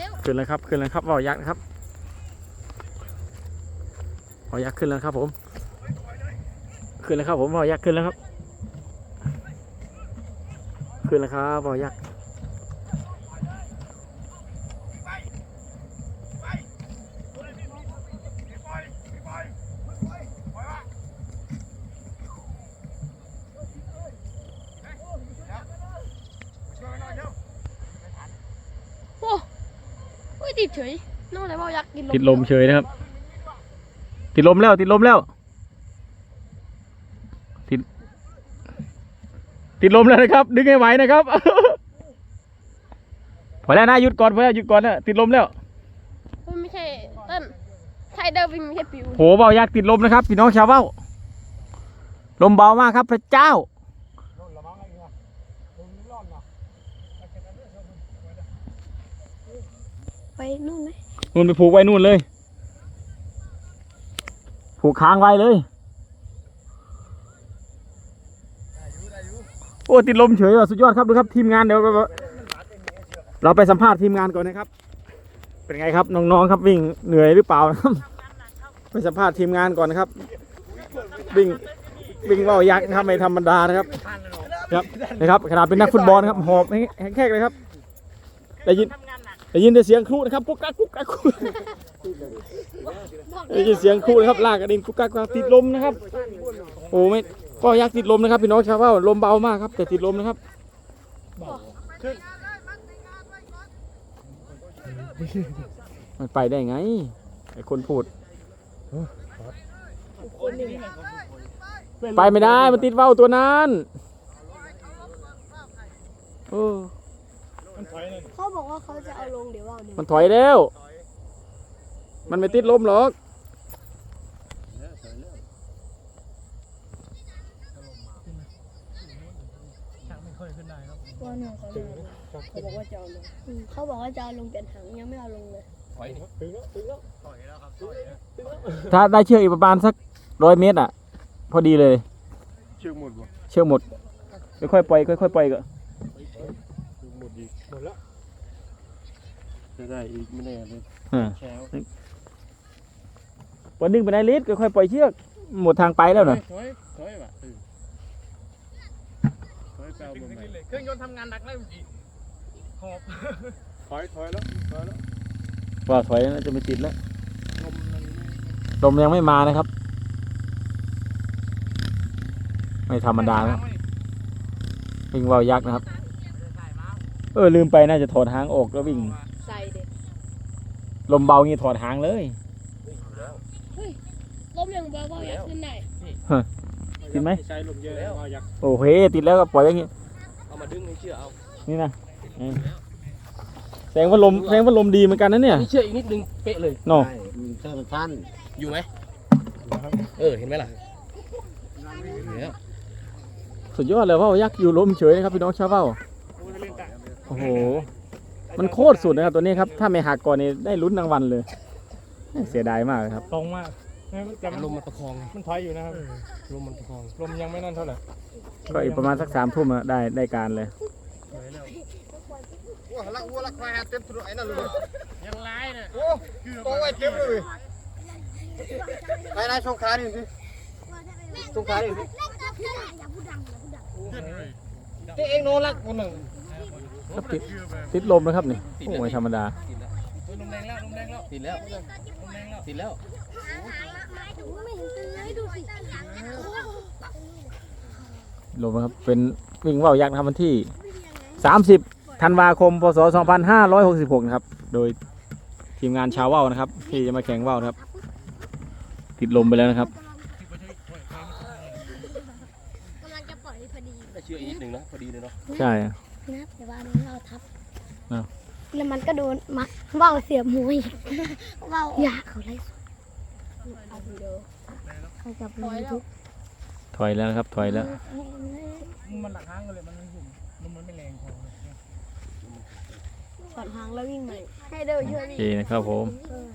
ร็วขึ้นแล้วครับ ขึ้นแล้วครับว่าวยักษ์นะครับว่าวยักษ์ขึ้นแล้วครับผม ขึ้นแล้วครับผมว่าวยักษ์ขึ้นแล้วครับ ขึ้นแล้วครับว่าวยักษ์ ติดเฉยน้องอะไรว่ายักษ์กินลมติดลมเฉยนะครับ ติดลมแล้ว ติดลมแล้ว ติด ติดลมแล้วนะครับ ดึงให้ไหวนะครับพอแล้วนะหยุดก่อนพอแล้วหยุดก่อนนะติดลมแล้วมันไม่ใช่เต้นใช่เดิมไม่ใช่ปิวโหเบายักษ์ติดลมนะครับพี่น้องชาวเบ้าลมเบามากครับพระเจ้า ไปนู่นไหมนู่นไปผูกไว้นู่นเลย ผูกค้างไว้เลย โอ้ติดลมเฉยว่ะสุดยอดครับดูครับทีมงานเดี๋ยวเราไปสัมภาษณ์ทีมงานก่อนนะครับ เป็นไงครับน้องๆครับวิ่งเหนื่อยหรือเปล่านะครับไปสัมภาษณ์ทีมงานก่อนนะครับ วิ่งวิ่งว่าวยักษ์นะครับไม่ธรรมดานะครับครับนะครับขนาดเป็นนักฟุตบอลนะครับหอบแห้งๆเลยครับได้ยิน ได้ยินแต่เสียงครูนะครับกุ๊กกักกุ๊กกักกุ๊กกักได้ยินเสียงคู่นะครับลากกระดิ่งกุกกักกุกกักติดลมนะครับ โอ้ไม่ก็ยักษ์ติดลมนะครับ พี่น้องชาวบ้านลมเบามากครับ แต่ติดลมนะครับมันไปได้ไงไอ้คนพูด ไปไม่ได้มันติดเว้าตัวนั้นเออ เขาบอกว่าเขาจะเอาลงเดี๋ยวว่าเดี๋ยวมันถอยแล้ว มันไม่ติดลมหรอกว่าหนึ่งเขาเขาบอกว่าจะเอาลงเขาบอกว่าจะเอาลงเปลี่ยนถังยังไม่เอาลงเลยถ้าได้เชือกอีกประมาณสักร้อยเมตรอะ พอดีเลย เชือกหมดบ่เชือกหมดค่อยๆปล่อยค่อยๆปล่อยก็เชือก หมดอีกหมดแล้วจะได้อีกไม่แน่เลยอ่าแชร์ปล่อยดึงไปในลิตรค่อยๆปล่อยเชือกหมดทางไปแล้วนะถอยถอยว่ะเออถอยแปลวมาใหม่เครื่องยนต์ทำงานหนักแล้วอีกหอบถอยถอยแล้วถอยแล้วว่าถอยแล้วจะไม่ติดแล้วลมมันลมยังไม่มานะครับ ไม่ธรรมดานะครับวิ่งว่าวยักษ์นะครับ เออลืมไปน่าจะถอดหางออกแล้ววิ่ง ใส่เด็กลมเบางี้ถอดหางเลย ลมยังเบาว่ายักษ์ขึ้นได้ติดไหม ใช้ลมเยอะแล้วเอายักษ์โอเคติดแล้วก็ปล่อยอย่างงี้เอามาดึงให้เชือกเอานี่นะเออแสดงว่าลมแสดงว่าลมดีเหมือนกันนะเนี่ยนี่เชือกอีกนิดนึงเป๊ะเลยเนาะเชือกสั้นอยู่ไหมเออเห็นไหมล่ะอยู่แล้วสุดยอดเลยว่าวยักษ์อยู่ลมเฉยนะครับพี่น้องชาวเบ้า โอ้โห มันโคตรสุดนะครับตัวนี้ครับ ถ้าไม่หักก่อนนี่ได้ลุ้นรางวัลเลย เสียดายมากเลยครับ ตรงมากแต่มันลมมันประคองไงมันถอยอยู่นะครับ ลมมันประคอง ลมยังไม่นั่นเท่าไหร่ ก็อีกประมาณสักสามทุ่มอะได้ได้การเลยวัวละวัวละควายเต็มตัวไอ้นั่นเลยยังร้ายน่ะโอ้ตัวไว้เต็มเลยไหนไหนส่งขาดิสิส่งขาดิสิเองโนรักคนหนึ่ง ครับติดติดลมนะครับนี่โอ้ไม่ธรรมดาลมแรงแล้วลมแรงแล้วติดแล้วลมแรงแล้วติดแล้วลมนะครับเป็นวิ่งว่าวยักษ์นะครับวันที่ 30 ธันวาคม พศ 2566 นะครับ โดยทีมงานชาวว่าวนะครับ ที่จะมาแข่งว่าวนะครับ ติดลมไปแล้วนะครับกำลังจะปล่อยพอดีได้เชือกอีกนิดนึงเนาะพอดีเลยเนาะใช่ นะแต่ว่านี้เราทับอ้าว แล้วมันก็โดนมาว่าวเสียบหูอีกว่าวอย่าเขาไล่สดเอาวิดีโอเขาจับลงทุกถอยแล้วนะครับถอยแล้ว มันหนักห้างกันเลยมันไม่หุ่นมันไม่แรงพอถอดหางแล้ววิ่งใหม่ให้เดินช่วยโอวิ่งเคนะครับผม เออ